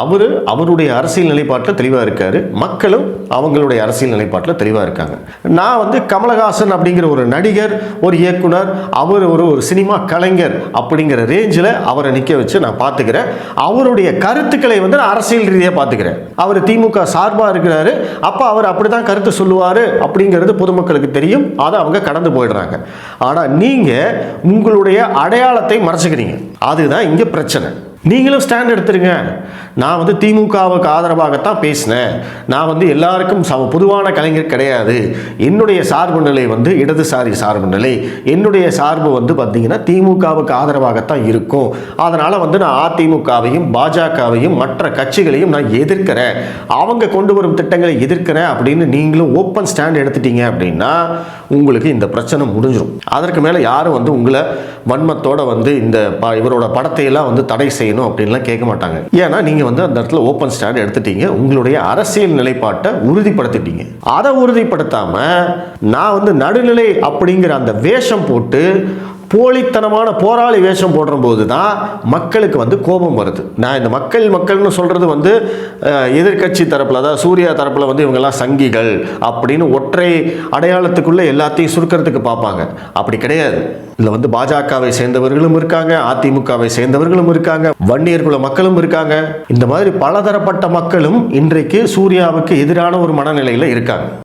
அவர் அவருடைய அரசியல் நிலைப்பாட்டில் தெளிவாக இருக்கார். மக்களும் அவங்களுடைய அரசியல் நிலைப்பாட்டில் தெளிவாக இருக்காங்க. நான் வந்து கமலஹாசன் அப்படிங்கிற ஒரு நடிகர் ஒரு இயக்குனர் அவர் ஒரு ஒரு சினிமா கலைஞர் அப்படிங்கிற ரேஞ்சில் அவரை நிற்க வச்சு நான் பார்த்துக்கிறேன். அவருடைய கருத்துக்களை வந்து நான் அரசியல் ரீதியாக பார்த்துக்கிறேன். அவர் திமுக சார்பாக இருக்கிறாரு. அப்போ அவர் அப்படி தான் கருத்து சொல்லுவார் அப்படிங்கிறது பொதுமக்களுக்கு தெரியும். அதை அவங்க கடந்து போயிடுறாங்க. ஆனால் நீங்கள் உங்களுடைய அடையாளத்தை மறைச்சிக்கிறீங்க. அதுதான் இங்கே பிரச்சனை. நீங்களும் ஸ்டாண்ட் எடுத்துருங்க. நான் வந்து திமுகவுக்கு ஆதரவாகத்தான் பேசினேன். நான் வந்து எல்லாருக்கும் சம பொதுவான கலைஞர் கிடையாது. என்னுடைய சார்பு நிலை வந்து இடதுசாரி சார்பு நிலை. என்னுடைய சார்பு வந்து பார்த்திங்கன்னா திமுகவுக்கு ஆதரவாகத்தான் இருக்கும். அதனால் வந்து நான் அதிமுகவையும் பாஜகவையும் மற்ற கட்சிகளையும் நான் எதிர்க்கிறேன். அவங்க கொண்டு வரும் திட்டங்களை எதிர்க்கிறேன் அப்படின்னு நீங்களும் ஓப்பன் ஸ்டாண்ட் எடுத்துட்டீங்க அப்படின்னா உங்களுக்கு இந்த பிரச்சனை முடிஞ்சிடும் அதற்கு மேலே யாரும் வந்து உங்களை வன்மத்தோடு வந்து இந்த ப இவரோட படத்தையெல்லாம் வந்து தடை செய்யணும். அப்படின்லாம் கேட்க மாட்டாங்க. ஏன்னா நீங்கள் வந்து அந்த இடத்துல ஓப்பன் ஸ்டாண்ட் எடுத்துட்டீங்க. உங்களுடைய அரசியல் நிலைப்பாட்டை உறுதிப்படுத்திட்டீங்க. அதை உறுதிப்படுத்தாம நான் வந்து நடுநிலை அப்படிங்கிற அந்த வேஷம் போட்டு போலித்தனமான போராளி வேஷம் போடும்போது தான் மக்களுக்கு வந்து கோபம் வருது. நான் இந்த மக்கள் மக்கள்னு சொல்கிறது வந்து எதிர்கட்சி எதிர்க்கட்சி தரப்பில் அதாவது சூர்யா தரப்பில் வந்து இவங்கெல்லாம் சங்கிகள் அப்படின்னு ஒற்றை அடையாளத்துக்குள்ளே எல்லாத்தையும் சுருக்கிறதுக்கு பார்ப்பாங்க. அப்படி கிடையாது. இதில் வந்து பாஜகவை சேர்ந்தவர்களும் இருக்காங்க அதிமுகவை சேர்ந்தவர்களும் இருக்காங்க வன்னியர் குல மக்களும் இருக்காங்க. இந்த மாதிரி பலதரப்பட்ட மக்களும் இன்றைக்கு சூர்யாவுக்கு எதிரான ஒரு மனநிலையில் இருக்காங்க.